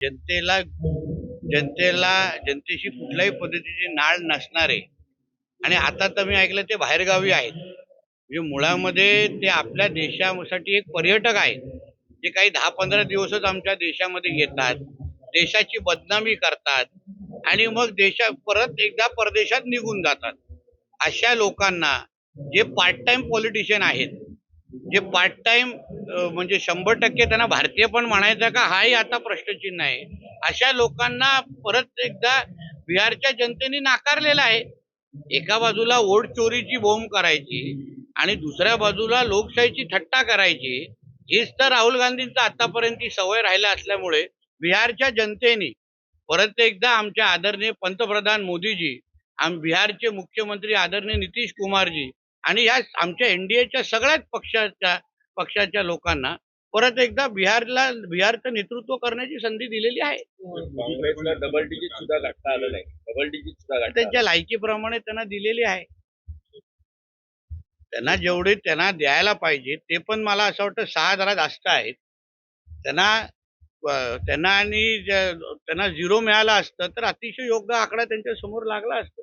जनतेला जनतेला जनतेशी कुठल्याही पद्धतीची नाळ नसणारे. आणि आता तर मी ऐकलं ते बाहेरगावी आहेत. म्हणजे मुळामध्ये ते आपल्या देशासाठी एक पर्यटक आहेत. जे काही दहा पंधरा दिवसच आमच्या देशामध्ये येतात. देशाची बदनामी करतात. आणि मग देशा परत एकदा परदेशात निघून जातात. अशा लोकांना जे पार्ट टाइम पॉलिटिशियन आहेत जे पार्ट टाइम म्हणजे शंभर टक्के त्यांना भारतीय पण म्हणायचं का हाही आता प्रश्नचिन्ह आहे. अशा लोकांना परत एकदा बिहारच्या जनतेने नाकारलेला आहे. एका बाजूला वोट चोरीची बोंब करायची आणि दुसऱ्या बाजूला लोकशाहीची थट्टा करायची हीच तर राहुल गांधींचा आतापर्यंत सवय राहिला असल्यामुळे बिहारच्या जनतेने परत एकदा आमच्या आदरणीय पंतप्रधान मोदीजी आम बिहारचे मुख्यमंत्री आदरणीय नितीश कुमारजी आणि या आमच्या एनडीएच्या सगळ्याच पक्षाच्या पक्षाच्या लोकांना परत एकदा बिहारला बिहारचं नेतृत्व करण्याची संधी दिलेली आहे. काँग्रेसला डबल डिजिट सुद्धा गाठता आलं नाही. डबल डिजिट सुद्धा त्यांच्या लायकीप्रमाणे त्यांना दिलेली आहे. त्यांना जेवढे त्यांना द्यायला पाहिजे ते पण मला असं वाटतं सहा जरा जास्त आहेत. त्यांना त्यांना आणि ज- त्यांना झिरो मिळालं असतं तर अतिशय योग्य आकडा त्यांच्यासमोर लागला असतं.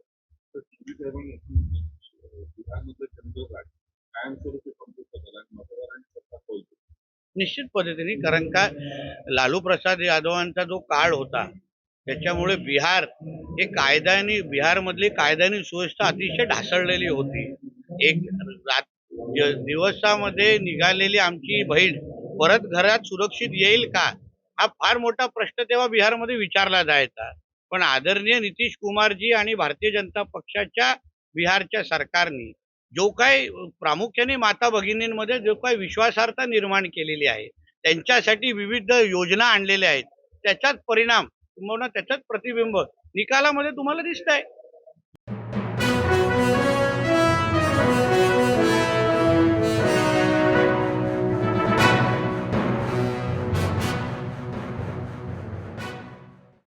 बिहारमधलं चंद्र घाट कायमस्वरूपी संपुष्ट झाला आणि मतदारांनी सत्ता पोहोचली निश्चित पद्धतीने कारण का लालू प्रसाद यादवांचा जो काळ होता त्याच्यामुळे बिहार हे कायद्याने बिहारमधली कायद्याने सुव्यवस्था अतिशय ढासळलेली होती. एक दिवसामध्ये निघालेली आमची बहीण परत घरात सुरक्षित येईल का? हा फार मोठा प्रश्न तेव्हा बिहारमध्ये विचारला जायचा. पण आदरणीय नितीश कुमारजी आणि भारतीय जनता पक्षाच्या बिहारच्या सरकारने जो काही प्रामुख्याने माता भगिनींमध्ये जो काही विश्वासार्हता निर्माण केलेली आहे त्यांच्यासाठी विविध योजना आणलेल्या आहेत त्याचाच परिणाम किंवा त्याचाच प्रतिबिंब निकालामध्ये तुम्हाला दिसत आहे